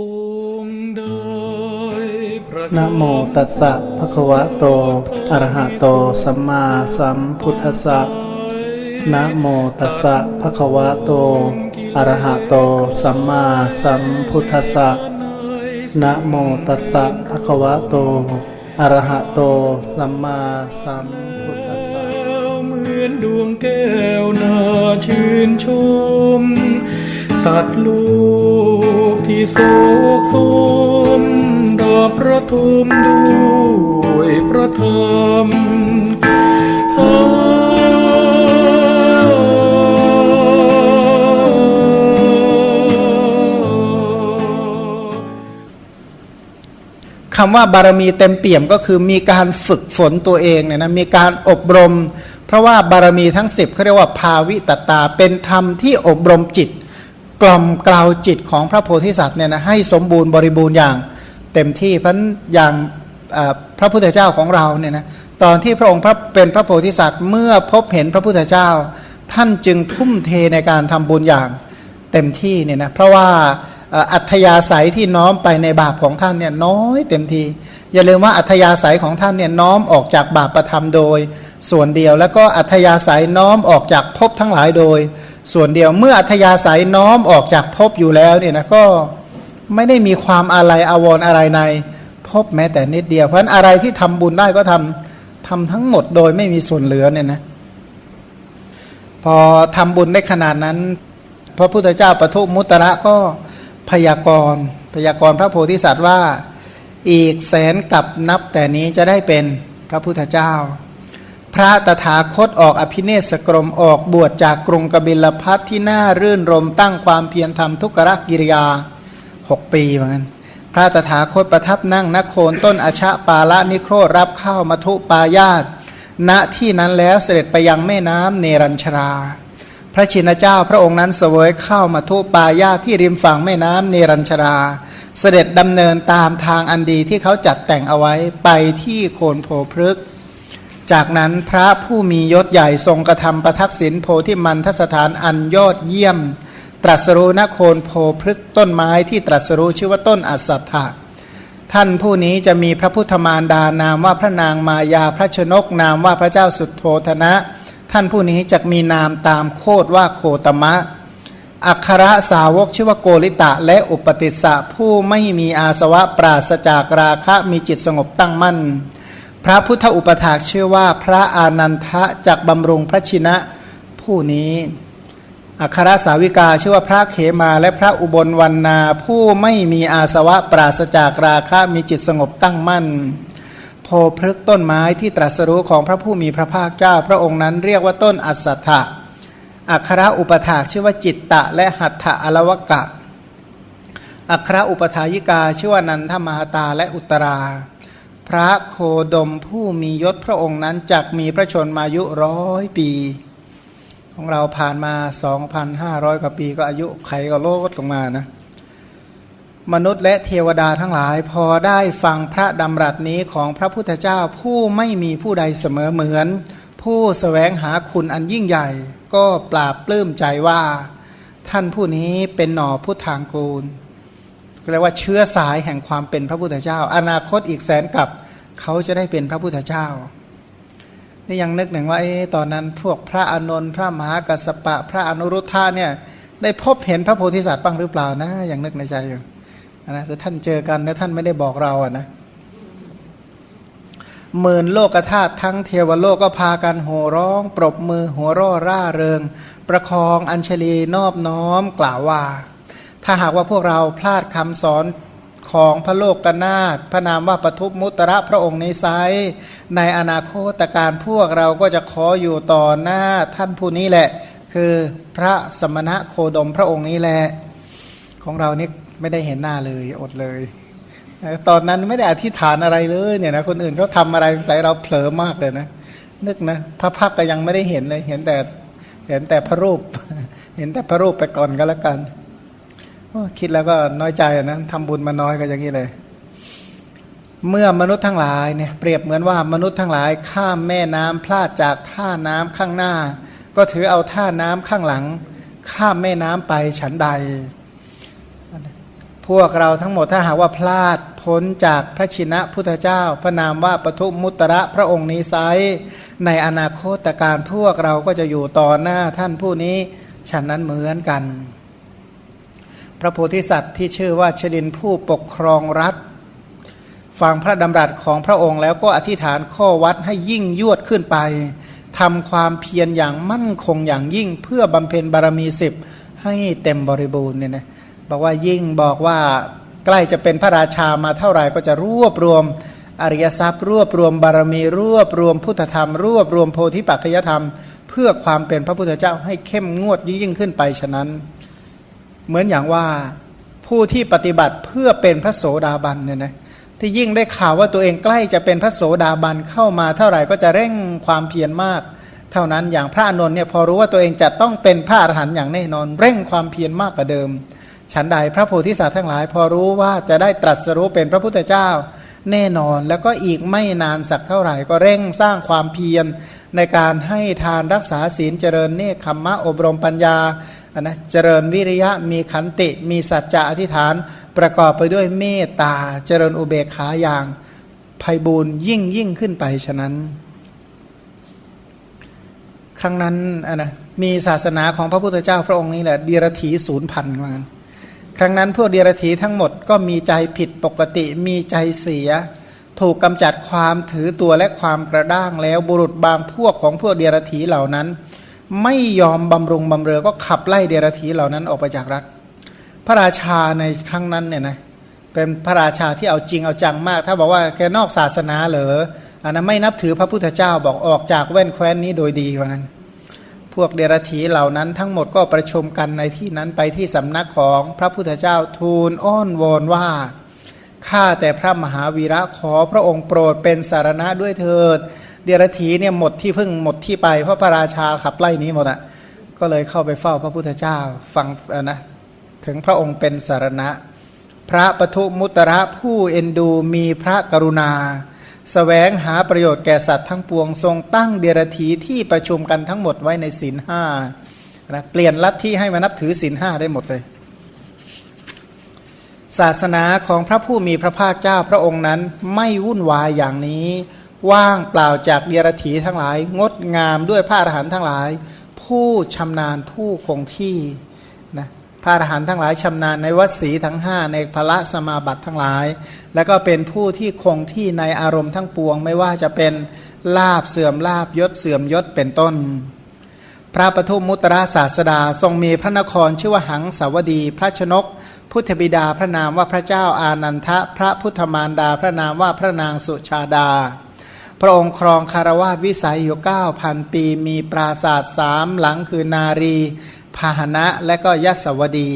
องค์ใดพระนะโมตัสสะภะคะวะโต อะระหะโต สัมมาสัมพุทธัสสะ นะโมตัสสะภะคะวะโต อะระหะโต สัมมาสัมพุทธัสสะ นะโมตัสสะภะคะวะโต อะระหะโต สัมมาสัมพุทธัสสะ เหมือนดวงแก้วน่าชื่นชม สัตว์ลูก ที่โศกสมดอกประทุมด้วยพระธรรมคำว่าบารมีเต็มเปี่ยมก็คือมีการฝึกฝนตัวเองเนี่ยนะมีการอบรม เพราะว่าบารมีทั้ง 10เขาเรียกว่าภาวิตตาเป็นธรรมที่อบรมจิต กล่อมกล่าวจิตของพระโพธิสัตว์เนี่ยนะให้สมบูรณ์บริบูรณ์อย่างเต็มที่เพราะฉะนั้นอย่างพระพุทธเจ้าของเราเนี่ยนะตอนที่พระองค์พระเป็นพระโพธิสัตว์เมื่อพบเห็นพระพุทธเจ้า ท่านจึงทุ่มเทในการทำบุญอย่างเต็มที่เนี่ยนะเพราะว่าอัธยาศัยที่น้อมไปในบาปของท่านเนี่ยน้อยเต็มที อย่าลืมว่าอัธยาศัยของท่านเนี่ยน้อมออกจากบาปประธรรมโดยส่วนเดียว แล้วก็อัธยาศัยน้อมออกจากภพทั้งหลายโดย ส่วนเดียวเมื่ออัธยาศัยน้อมออกจากภพอยู่แล้วเนี่ยนะก็ไม่ได้มีความอะไรอาวรณ์อะไรในภพแม้แต่นิดเดียว เพราะอะไรที่ทำบุญได้ก็ทำทำทั้งหมดโดยไม่มีส่วนเหลือเนี่ยนะพอทำบุญได้ขนาดนั้น พระพุทธเจ้าปทุมุตระก็พยากรณ์พยากรณ์พระโพธิสัตว์ว่าอีกแสนกับนับแต่นี้จะได้เป็นพระพุทธเจ้า พระตถาคตออกอภิเนศกรมออกบวชจากกรุงกบิลพัทที่น่ารื่นรมตั้งความเพียรทำทุกขกิริยาหกปีเหมือนกันพระตถาคตประทับนั่งนโคนต้นอชะปาละนิโครรับข้าวมัทุปายาตณที่นั้นแล้วเสด็จไปยังแม่น้ำเนรัญชรา พระชินเจ้าพระองค์นั้นเสวยข้าวมาทุปายาที่ริมฝั่งแม่น้ำเนรัญชรา เสด็จดำเนินตามทางอันดีที่เขาจัดแต่งเอาไว้ไปที่โคนโพพฤกษ์ จากนั้นพระผู้มียศใหญ่ทรงกระทำประทักษิณโพธิมันทสถานอันยอดเยี่ยม ตรัสรู้นโคนโพพฤกต้นไม้ที่ตรัสรู้ชื่อว่าต้นอัสัทธะท่านผู้นี้จะมีพระพุทธมารดานามว่าพระนางมายาพระชนกนามว่าพระเจ้าสุดโทธนะ ท่านผู้นี้จะมีนามตามโคดว่าโคตมะ อัครสาวกชื่อว่าโกริตะและอุปติสสะผู้ไม่มีอาสวะปราศจากราคะมีจิตสงบตั้งมั่น พระพุทธอุปถากชื่อว่าพระอานันทะจากบำรุงพระชินะผู้นี้ อัครสาวิกาชื่อว่าพระเขมาและพระอุบลวันนา ผู้ไม่มีอาสวะปราศจากราคะมีจิตสงบตั้งมั่น โพพฤกต้นไม้ที่ตรัสรู้ของพระผู้มีพระภาคเจ้า พระองค์นั้นเรียกว่าต้นอัสสัทธะอัครอุปถากชื่อว่าจิตตะ และหัตถะอลวกะ อัครอุปถายิกาชื่อว่านันทมหตาและอุตรา พระโคดมผู้มียศพระองค์นั้นจักมีพระชนมายุร้อยปี ของเราผ่านมา 2,500 กว่าปีก็อายุไขก็ลดลงมานะมนุษย์และเทวดาทั้งหลายพอได้ฟังพระดำรัสนี้ของพระพุทธเจ้าผู้ไม่มีผู้ใดเสมอเหมือน ผู้สแสวงหาคุณอันยิ่งใหญ่ ก็ปราบปลื้มใจว่า ท่านผู้นี้เป็นหน่อพุทธางกูล เรียกว่าเชื้อสายแห่งความเป็นพระพุทธเจ้า อนาคตอีกแสนกับเขาจะได้เป็นพระพุทธเจ้า นี่ยังนึกหนึ่งว่าเอ๊ตอนนั้นพวกพระอานนท์พระมหากัสสปะ พระอนุรุทธาเนี่ยได้พบเห็นพระโพธิสัตว์บ้างหรือเปล่านะยังนึกในใจอยู่นะหรือท่านเจอกันแล้วท่านไม่ได้บอกเราอะนะหมื่นโลกธาตุทั้งเทวโลกก็พากันโห่ร้อง ปรบมือหัวร่อร่าเริง ประคองอัญชลีนอบน้อมกล่าวว่า ถ้าหากว่าพวกเราพลาดคำสอนของพระโลกกนาถพระนามว่าปทุมมุตระพระองค์นี้ไซในอนาคตการพวกเราก็จะขออยู่ต่อหน้าท่านผู้นี้แหละ คือพระสมณะโคดมพระองค์นี้แหละ ของเรานี่ไม่ได้เห็นหน้าเลยอดเลย ตอนนั้นไม่ได้อธิษฐานอะไรเลยเนี่ยนะคนอื่นเขาทำอะไรใจเราเผลอมากเลยนะนึกนะพระพักก็ยังไม่ได้เห็นเลยเห็นแต่เห็นแต่พระรูป เห็นแต่พระรูปไปก่อนก็แล้วกัน คิดแล้วก็น้อยใจนะทำบุญมาน้อยก็อย่างนี้เลย เมื่อมนุษย์ทั้งหลายเนี่ยเปรียบเหมือนว่ามนุษย์ทั้งหลายข้ามแม่น้ำพลาดจากท่าน้ำข้างหน้า ก็ถือเอาท่าน้ำข้างหลัง ข้ามแม่น้ำไปฉันใด พวกเราทั้งหมดถ้าหากว่าพลาดพ้นจากพระชินะพุทธเจ้า พระนามว่าปทุมมุตระพระองค์นี้ไซในอนาคตการพวกเราก็จะอยู่ต่อหน้าท่านผู้นี้ฉันนั้นเหมือนกัน ระโพธิสัตว์ที่ชื่อว่าชลินผู้ปกครองรัฐ ฟังพระดำรัสของพระองค์แล้วก็อธิษฐานข้อวัดให้ยิ่งยวดขึ้นไปทำความเพียรอย่างมั่นคงอย่างยิ่งเพื่อบำเพ็ญบารมีสิบให้เต็มบริบูรณ์เนี่ยนะบอกว่ายิ่งบอกว่าใกล้จะเป็นพระราชามาเท่าไหร่ก็จะรวบรวมอริยทรัพย์ รวบรวมบารมี รวบรวมพุทธธรรม รวบรวมโพธิปัจจยธรรม เพื่อความเป็นพระพุทธเจ้าให้เข้มงวดยิ่งขึ้นไปฉะนั้น เหมือนอย่างว่าผู้ที่ปฏิบัติเพื่อเป็นพระโสดาบันเนี่ยนะที่ยิ่งได้ข่าวว่าตัวเองใกล้จะเป็นพระโสดาบันเข้ามาเท่าไหร่ก็จะเร่งความเพียรมาก เท่านั้นอย่างพระอานนท์เนี่ยพอรู้ว่าตัวเองจะต้องเป็นพระอรหันต์อย่างแน่นอน เร่งความเพียรมากกว่าเดิม ฉันใดพระโพธิสัตว์ทั้งหลาย พอรู้ว่าจะได้ตรัสรู้เป็นพระพุทธเจ้าแน่นอนแล้วก็อีกไม่นานสักเท่าไหร่ก็เร่งสร้างความเพียรในการให้ทานรักษาศีลเจริญเนคขมมะอบรมปัญญา นะเจริญวิริยะมีขันติ มีสัจจะอธิษฐาน ประกอบไปด้วยเมตตา เจริญอุเบกขาอย่างภัยบูนยิ่งยิ่งขึ้นไปฉะนั้น ครั้งนั้นอะนะมีศาสนาของพระพุทธเจ้าพระองค์นี้แหละเดียรถีศูนย์พันว่างั้นครั้งนั้นพวกเดียรถีทั้งหมดก็มีใจผิดปกติมีใจเสีย ถูกกำจัดความถือตัวและความกระด้างแล้วบุรุษบางพวกของพวกเดียรถีเหล่านั้น ไม่ยอมบำรุงบำเรอก็ขับไล่เดรถีเหล่านั้นออกไปจากรัฐ พระราชาในครั้งนั้นเนี่ยนะเป็นพระราชาที่เอาจริงเอาจังมาก ถ้าบอกว่าแกนอกศาสนาเหรออันนั้นไม่นับถือพระพุทธเจ้าบอกออกจากแว่นแคว้นนี้โดยดีว่างั้น พวกเดรธีเหล่านั้นทั้งหมดก็ประชุมกันในที่นั้นไปที่สำนักของพระพุทธเจ้าทูลอ้อนวอนว่าข้าแต่พระมหาวีระขอพระองค์โปรดเป็นสารณะด้วยเถิด เดรธีเนี่ยหมดที่พึ่งหมดที่ไป เพราะพระราชาขับไล่นี้หมดอะก็เลยเข้าไปเฝ้าพระพุทธเจ้าฟังนะถึงพระองค์เป็นสารณะ พระปทุมุตระผู้เอ็นดูมีพระกรุณาสแสวงหาประโยชน์แก่สัตว์ทั้งปวงทรงตั้งเดรธีที่ประชุมกันทั้งหมดไว้ในศีลห้านะเปลี่ยนลัทธิให้มานับถือศีลห้าได้หมดเลย ศาสนาของพระผู้มีพระภาคเจ้าพระองค์นั้นไม่วุ่นวายอย่างนี้ ว่างเปล่าจากเดรธีทั้งหลาย งดงามด้วยพระอรหันต์ทั้งหลาย ผู้ชำนาญผู้คงที่นะพระอรหันต์ทั้งหลายชำนาญในวัสีทั้งห้าในพละสมาบัติทั้งหลาย แล้วก็เป็นผู้ที่คงที่ในอารมณ์ทั้งปวง ไม่ว่าจะเป็นลาบเสื่อมลาบยศเสื่อมยศเป็นต้น พระปทุมมุตระศาสดาทรงมีพระนครชื่อว่าหังสาวดี พระชนก พุทธบิดาพระนามว่าพระเจ้าอานันทะ พระพุทธมารดาพระนามว่าพระนางสุชาดา ระองค์ครองคารวาสวิสัยอยู่เก้าพันปี มีปราศาสตร์สามหลังคือนารีพาหนะและก็ยศวดี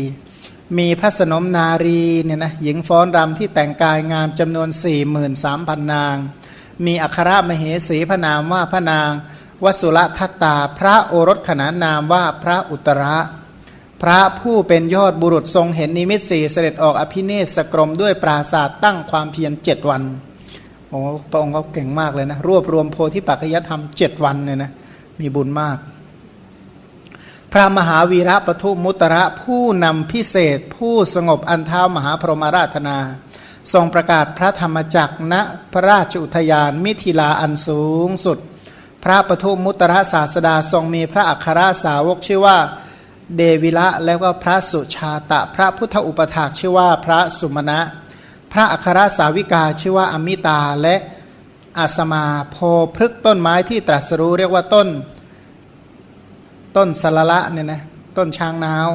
มีพระสนมนารีเนี่ยนะหญิงฟ้อนรำที่แต่งกายงามจำนวน 43,000 นาง มีอัครมเหสีพระนามว่าพระนางวสุรทัตตา พระโอรสขนานนามว่าพระอุตระ พระผู้เป็นยอดบุรุษทรงเห็นนิมิตสีเสด็จออกอภิเนศกรมด้วยปราศาสตร์ตั้งความเพียรเจ็ดวัน โอ้พระองค์เขาเก่งมากเลยนะ รวบรวมโพธิปัจจยธรรมเจ็ดวันเนี่ยนะมีบุญมาก พระมหาวีระปทุมุตระผู้นำพิเศษ ผู้สงบอันเท้ามหาพรหมราธนา ทรงประกาศพระธรรมจักรณพระราชอุทยานมิถิลาอันสูงสุด พระปทุมุตระศาสดาทรงมีพระอัครสาวกชื่อว่าเดวิละแล้วก็พระสุชาตะ พระพุทธอุปถากชื่อว่าพระสุมาณะ พระอัครสาวิกาชื่อว่าอมิตาและอาสมาโพพฤกต้นไม้ที่ตรัสรู้เรียกว่าต้น ต้นสละละเนี่ยนะต้นช้างนาว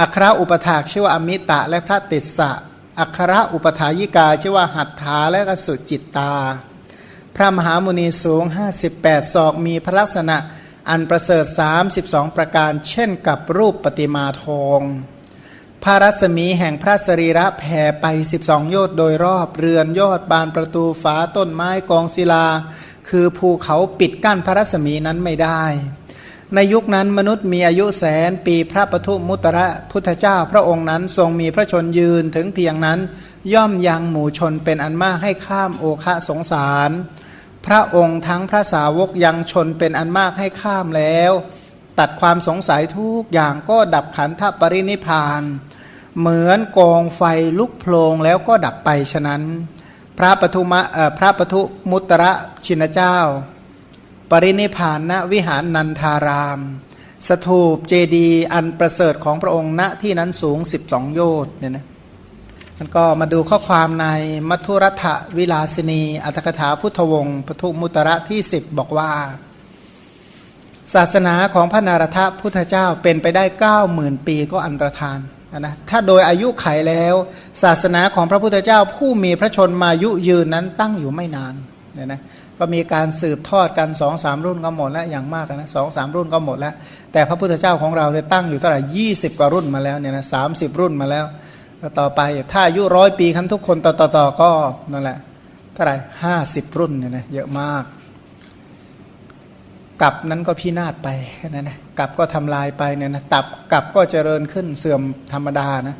อัครอุปถากชื่อว่าอมิตะและพระติสสะอัครอุปถายิกาชื่อว่าหัตถาและกสุจิตตา พระมหามุนีสูง 58 ศอกมีพระลักษณะอันประเสริฐ 32 ประการเช่นกับรูปปฏิมาทอง พระรัศมีแห่งพระสรีระแผ่ไป 12 โยชน์โดยรอบเรือนยอดบานประตูฝาต้นไม้กองศิลา คือภูเขาปิดกั้นพระรัศมีนั้นไม่ได้ ในยุคนั้นมนุษย์มีอายุแสนปีพระปทุมุตระพุทธเจ้าพระองค์นั้นทรงมีพระชนยืนถึงเพียงนั้น ย่อมยังหมู่ชนเป็นอันมากให้ข้ามโอคะสงสาร พระองค์ทั้งพระสาวกยังชนเป็นอันมากให้ข้ามแล้ว ตัดความสงสัยทุกอย่างก็ดับขันธปรินิพพาน เหมือนกองไฟลุกโพลงแล้วก็ดับไปฉะนั้น พระปทุมะเอ่อพระปทุมุตระชินเจ้า ปรินิพานณวิหารนันทาราม สถูปเจดีอันประเสริฐของพระองค์ณที่นั้นสูง 12 โยชน์เนี่ยนะมันก็มาดูข้อความในมัทุรัฐวิลาสินี อัตถกถาพุทธวงศ์ปทุมุตระที่ 10 บอกว่า ศาสนาของพระนารถพุทธเจ้าเป็นไปได้ 90,000 ปีก็อันตรธาน นะถ้าโดยอายุไขแล้ว ศาสนาของพระพุทธเจ้าผู้มีพระชนมายุยืนนั้นตั้งอยู่ไม่นานเนี่ยนะก็มีการสืบทอดกันสองสามรุ่นก็หมดแล้วอย่างมากนะสองสามรุ่นก็หมดแล้ว แต่พระพุทธเจ้าของเราเนี่ยตั้งอยู่เท่าไหร่ยี่สิบกว่ารุ่นมาแล้วเนี่ยนะสามสิบรุ่นมาแล้ว ต่อไปถ้าอายุร้อยปีคันทุกคนต่อต่อก็นั่นแหละเท่าไหร่ห้าสิบรุ่นเนี่ยนะเยอะมาก กับนั้นก็พินาศไปแค่นั้นนะกับก็ทำลายไปเนี่ยนะตับกับก็เจริญขึ้นเสื่อมธรรมดานะ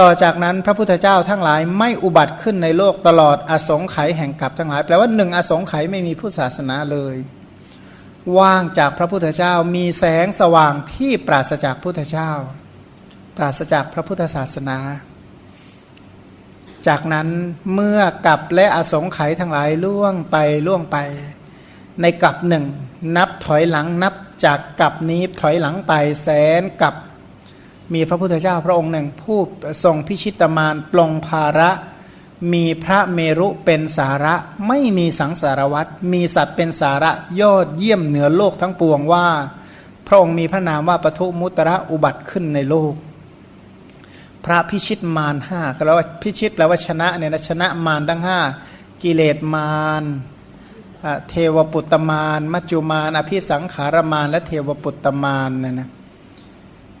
ต่อจากนั้นพระพุทธเจ้าทั้งหลายไม่อุบัติขึ้นในโลกตลอดอสงไขยแห่งกับทั้งหลาย แปลว่าหนึ่งอสงไขยไม่มีผู้ศาสนาเลย ว่างจากพระพุทธเจ้ามีแสงสว่างที่ปราศจากพุทธเจ้า ปราศจากพระพุทธศาสนา จากนั้นเมื่อกับและอสงไขยทั้งหลายล่วงไปล่วงไปในกับหนึ่ง นับถอยหลังนับจากกลับนี้ถอยหลังไปแสนกลับมีพระพุทธเจ้าพระองค์หนึ่ง ผู้ทรงพิชิตมารปลงภาระ มีพระเมรุเป็นสาระไม่มีสังสารวัตรมีสัตว์เป็นสาระยอดเยี่ยมเหนือโลกทั้งปวงว่า พระองค์มีพระนามว่าปทุมุตระอุบัติขึ้นในโลก พระพิชิตมารห้าก็แล้วว่าพิชิตแปลว่าชนะเนี่ยนะชนะมารทั้งห้ากิเลสมาร เทวปุตตมารมัจจุมารอภิสังขารมารและเทวปุตตมารเนี่ยนะ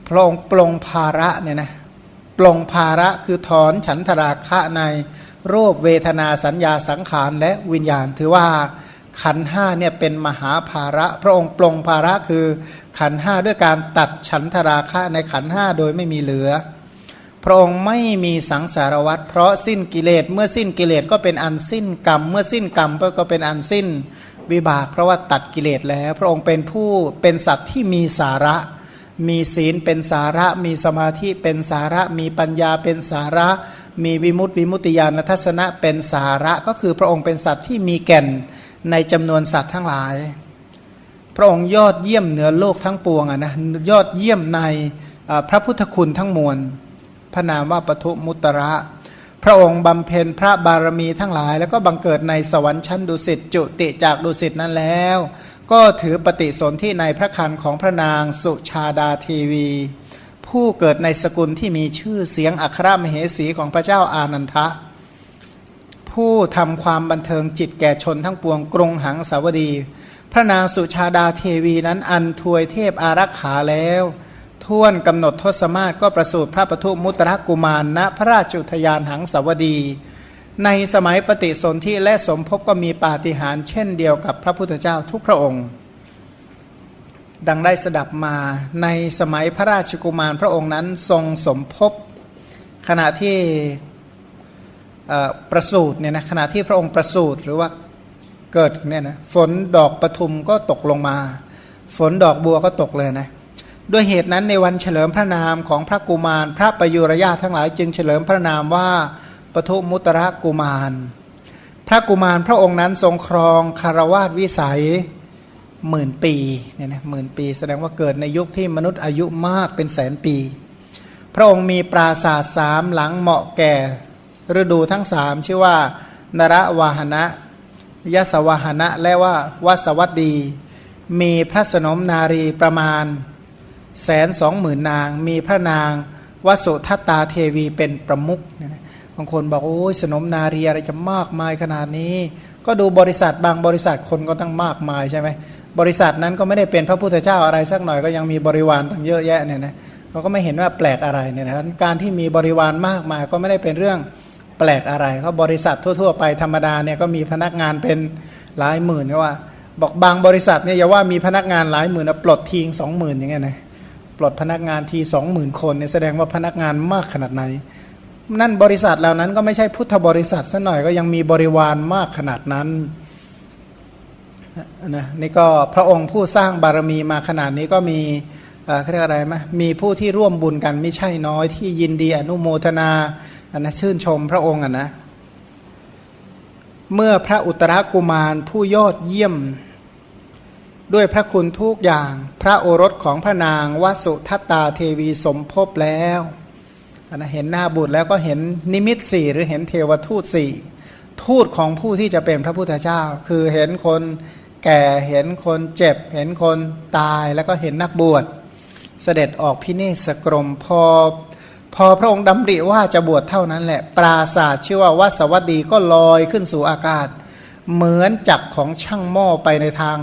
พระองค์ปลงภาระเนี่ยนะปลงภาระคือถอนฉันทราคะในรูปเวทนาสัญญาสังขารและวิญญาณ ถือว่าขันห้าเนี่ยเป็นมหาภาระ พระองค์ปลงภาระคือขันห้าด้วยการตัดฉันทราคะในขันห้าโดยไม่มีเหลือ ระองค์ไม่มีสังสารวัตรเพราะสิ้นกิเลสเมื่อสิ้นกิเลสก็เป็นอันสิ้นกรรม เมื่อสิ้นกรรมก็เป็นอันสิ้นวิบาก เพราะว่าตัดกิเลสแล้ว พระองค์เป็นผู้เป็นสัตว์ที่มีสาระ มีศีลเป็นสาระ มีสมาธิเป็นสาระ มีปัญญาเป็นสาระ มีวิมุตติวิมุตติญาณทัศนะเป็นสาระก็คือพระองค์เป็นสัตว์ที่มีแก่นในจำนวนสัตว์ทั้งหลาย พระองค์ยอดเยี่ยมเหนือโลกทั้งปวงอะนะยอดเยี่ยมในพระพุทธคุณทั้งมวล พระนามว่าปทุมุตระ พระองค์บำเพ็ญพระบารมีทั้งหลาย แล้วก็บังเกิดในสวรรค์ชั้นดุสิตจุติจากดุสิตนั้นแล้ว ก็ถือปฏิสนธิในพระคันของพระนางสุชาดาเทวี ผู้เกิดในสกุลที่มีชื่อเสียงอัครมเหสีของพระเจ้าอานันทะ ผู้ทำความบันเทิงจิตแก่ชนทั้งปวงกรุงหังสาวดี พระนางสุชาดาเทวีนั้นอันทวยเทพอารักขาแล้ว ท่วนกำหนดทศมาศก็ประสูติพระปทุมุตระกุมารณพระราชุทยานหังสวดี ในสมัยปฏิสนธิและสมภพก็มีปาฏิหาริย์เช่นเดียวกับพระพุทธเจ้าทุกพระองค์ ดังได้สดับมาในสมัยพระราชกุมารพระองค์นั้นทรงสมภพขณะที่ประสูติเนี่ยนะขณะที่พระองค์ประสูติหรือว่าเกิดเนี่ยนะฝนดอกปทุมก็ตกลงมา ฝนดอกบัวก็ตกเลยนะ ด้วยเหตุนั้นในวันเฉลิมพระนามของพระกุมาร พระประยุรญาทั้งหลายจึงเฉลิมพระนามว่าปทุมุตระกุมาร พระกุมารพระองค์นั้นทรงครองคารวาสวิสัยหมื่นปีเนี่ยนะหมื่นปี แสดงว่าเกิดในยุคที่มนุษย์อายุมากเป็นแสนปี พระองค์มีปราสาทสามหลังเหมาะแก่ ฤดูทั้งสามชื่อว่า นรวาหนะยสวาหนะและว่าวสวัตดี มีพระสนมนารีประมาณ แสนสองหมื่นนาง มีพระนางวสุทัตตาเทวีเป็นประมุขเนี่ยนะบางคนบอกโอ้ยสนมนารีอะไรจะมากมายขนาดนี้ ก็ดูบริษัทบางบริษัทคนก็ตั้งมากมายใช่ไหมบริษัทนั้นก็ไม่ได้เป็นพระพุทธเจ้าอะไรสักหน่อยก็ยังมีบริวารตั้งเยอะแยะเนี่ยนะเขาก็ไม่เห็นว่าแปลกอะไรเนี่ยนะการที่มีบริวารมากมายก็ไม่ได้เป็นเรื่องแปลกอะไรเขาบริษัททั่ว ๆ ไปธรรมดาเนี่ยก็มีพนักงานเป็นหลายหมื่นก็ว่า บอกบางบริษัทเนี่ยอย่าว่ามีพนักงานหลายหมื่นนะปลดทิ้งสองหมื่นอย่างเงี้ยนะ ปลดพนักงานทีสองหมื่นคนเนี่ยแสดงว่าพนักงานมากขนาดไหน นั่นบริษัทเหล่านั้นก็ไม่ใช่พุทธบริษัทซะหน่อยก็ยังมีบริวารมากขนาดนั้นนะนี่ก็พระองค์ผู้สร้างบารมีมาขนาดนี้ก็มีเอ่อเขาเรียกอะไรไหมมีผู้ที่ร่วมบุญกันไม่ใช่น้อยที่ยินดีอนุโมทนาอันนะชื่นชมพระองค์อะนะ เมื่อพระอุตรากุมารผู้ยอดเยี่ยม ด้วยพระคุณทุกอย่างพระโอรสของพระนางวสุทัตตาเทวีสมภพแล้วนะเห็นหน้าบุตรแล้วก็เห็นนิมิตสี่หรือเห็นเทวทูตสี่ทูตของผู้ที่จะเป็นพระพุทธเจ้า คือเห็นคนแก่เห็นคนเจ็บ เห็นคนตายแล้วก็เห็นนักบวช เสด็จออกพิเนศกรมพอพอพระองค์ดำริว่าจะบวชเท่านั้นแหละ ปราศาสตร์ชื่อว่าวัสวัสดีก็ลอยขึ้นสู่อากาศ เหมือนจักของช่างหม้อไปในทาง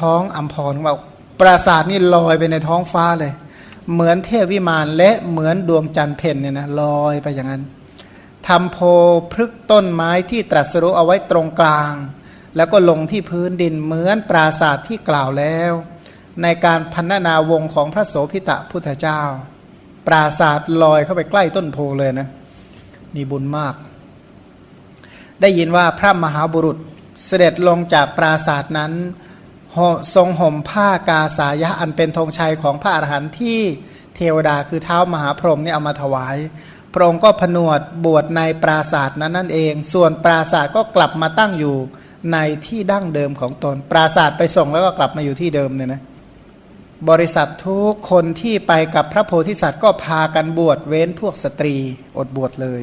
ท้องอัมพรว่าปราศาสตร์นี่ลอยไปในท้องฟ้าเลย เหมือนเทพวิมานและเหมือนดวงจันทร์เพ็ญเนี่ยนะลอยไปอย่างนั้นทำโพพฤกต้นไม้ที่ตรัสรู้เอาไว้ตรงกลาง แล้วก็ลงที่พื้นดินเหมือนปราศาสตร์ที่กล่าวแล้ว ในการพันนาวงของพระโสพิตะพุทธเจ้า ปราศาสตร์ลอยเข้าไปใกล้ต้นโพเลยนะมีบุญมาก ได้ยินว่าพระมหาบุรุษเสด็จลงจากปราศาสตร์นั้น ทรงห่มผ้ากาสายะอันเป็นธงชัยของพระอรหันต์ที่เทวดาคือเท้ามหาพรหมเนี่ยเอามาถวาย พระองค์ก็ผนวดบวชในปราศาสตร์นั้นนั่นเอง ส่วนปราศาสตร์ก็กลับมาตั้งอยู่ในที่ดั้งเดิมของตน ปราศาสตร์ไปส่งแล้วก็กลับมาอยู่ที่เดิมเนี่ยนะบริษัททุกคนที่ไปกับพระโพธิสัตว์ก็พากันบวชเว้นพวกสตรีอดบวชเลย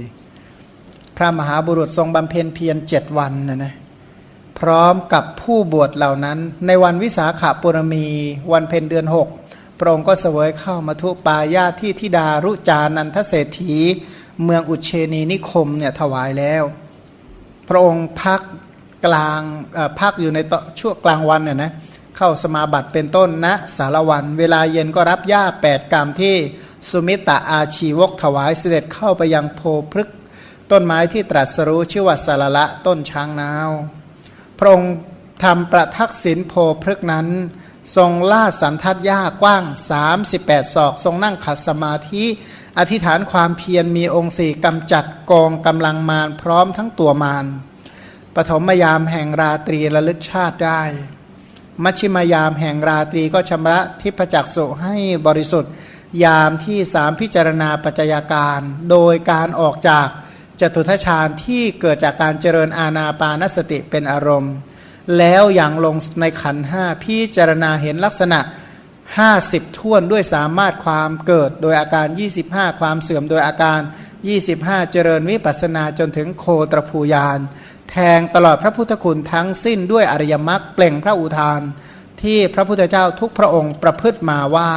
พระมหาบุรุษทรงบำเพ็ญเพียรเจ็ดวันนะนะ พร้อมกับผู้บวชเหล่านั้น ในวันวิสาขาปุรมี วันเพ็ญเดือนหกพระองค์ก็เสวยเข้ามาทุปายาที่ทิดารุจานันทเศรษฐี เมืองอุเชนีนิคมเนี่ยถวายแล้ว พระองค์พักกลางพักอยู่ในช่วงกลางวันเนี่ยนะเข้าสมาบัติเป็นต้นณสารวัน เวลาเย็นก็รับหญ้าแปดกรรมที่สุมิตะอาชีวกถวายเสด็จเข้าไปยังโพพฤกต้นไม้ที่ตรัสรู้ชื่อว่าสารละต้นช้างนาว พระองค์ทำประทักษิณโพพฤกนั้น ทรงล่าสันทัดหญ้ากว้าง 38 ศอก ทรงนั่งขัดสมาธิ อธิษฐานความเพียรมีองค์สี่กำจัดกองกำลังมารพร้อมทั้งตัวมารปฐมยามแห่งราตรีระลึกชาติได้ มัชชิมยามแห่งราตรีก็ชำระทิพจักสุให้บริสุทธิ์ ยามที่สามพิจารณาปัจจัยการ โดยการออกจาก จตุทชาญที่เกิดจากการเจริญอาณาปานสติเป็นอารมณ์ แล้วอย่างลงในขันห้าพิจารณาเห็นลักษณะ 50ท่วนด้วยสามารถความเกิดโดยอาการ 25 ความเสื่อมโดยอาการ 25 เจริญวิปัสนาจนถึงโคตรภูยาน แทงตลอดพระพุทธคุณทั้งสิ้นด้วยอริยมรรคเปล่งพระอุทาน ที่พระพุทธเจ้าทุกพระองค์ประพฤติมาว่า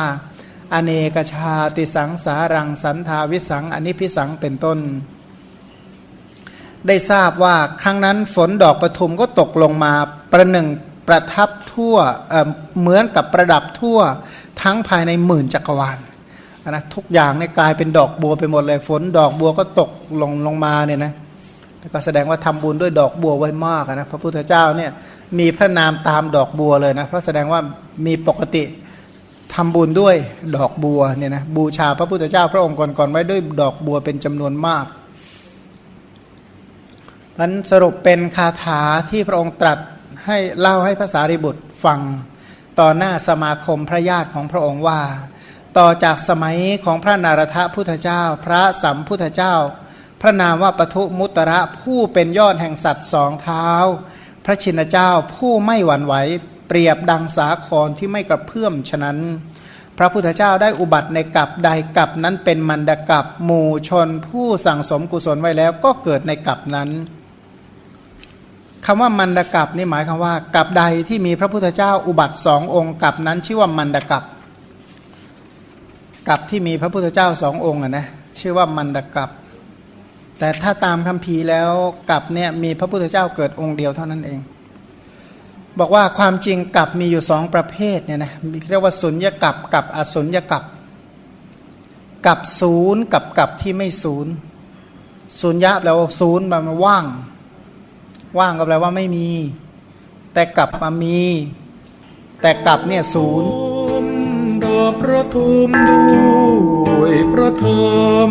อเนกชาติสังสารังสันทาวิสังอนิพิสังเป็นต้น ได้ทราบว่าครั้งนั้นฝนดอกปทุมก็ตกลงมาประหนึ่งประทับทั่วเอ่อเหมือนกับประดับทั่วทั้งภายในหมื่นจักรวาลนะทุกอย่างเนี่ยกลายเป็นดอกบัวไปหมดเลย ฝนดอกบัวก็ตกลงลงมาเนี่ยนะแล้วก็แสดงว่าทำบุญด้วยดอกบัวไว้มากนะพระพุทธเจ้าเนี่ยมีพระนามตามดอกบัวเลยนะเพราะแสดงว่ามีปกติทำบุญด้วยดอกบัวเนี่ยนะบูชาพระพุทธเจ้าพระองค์ก่อนๆไว้ด้วยดอกบัวเป็นจำนวนมาก มันสรุปเป็นคาถาที่พระองค์ตรัสให้เล่าให้ภาษาริบุตรฟังต่อหน้าสมาคมพระญาติของพระองค์ว่า ต่อจากสมัยของพระนารถพุทธเจ้า พระสัมพุทธเจ้า พระนามว่าปทุมุตระผู้เป็นยอดแห่งสัตว์สองเท้า พระชินเจ้าผู้ไม่หวั่นไหวเปรียบดังสาครที่ไม่กระเพื่อมฉะนั้น พระพุทธเจ้าได้อุบัติในกับใดกับนั้นเป็นมันดกับหมู่ชนผู้สั่งสมกุศลไว้แล้วก็เกิดในกับนั้น คำว่ามันดกับนี่หมายความว่ากับใดที่มีพระพุทธเจ้าอุบัติสององค์กับนั้นชื่อว่ามันดกับกับที่มีพระพุทธเจ้าสององค์อะนะชื่อว่ามันดกับ แต่ถ้าตามคำพีร์แล้วกับเนี่ยมีพระพุทธเจ้าเกิดองค์เดียวเท่านั้นเอง บอกว่าความจริงกับมีอยู่สองประเภทเนี่ยนะเรียกว่าสุญญกับกับอสุญญกับกับศูนย์กับกับที่ไม่ศูนย์สุญญะแปลว่าศูนย์มันว่าง ว่างก็แปลว่าไม่มี แต่กลับมามี แต่กลับเนี่ยศูนย์ดอประทุมด้วยประเทิม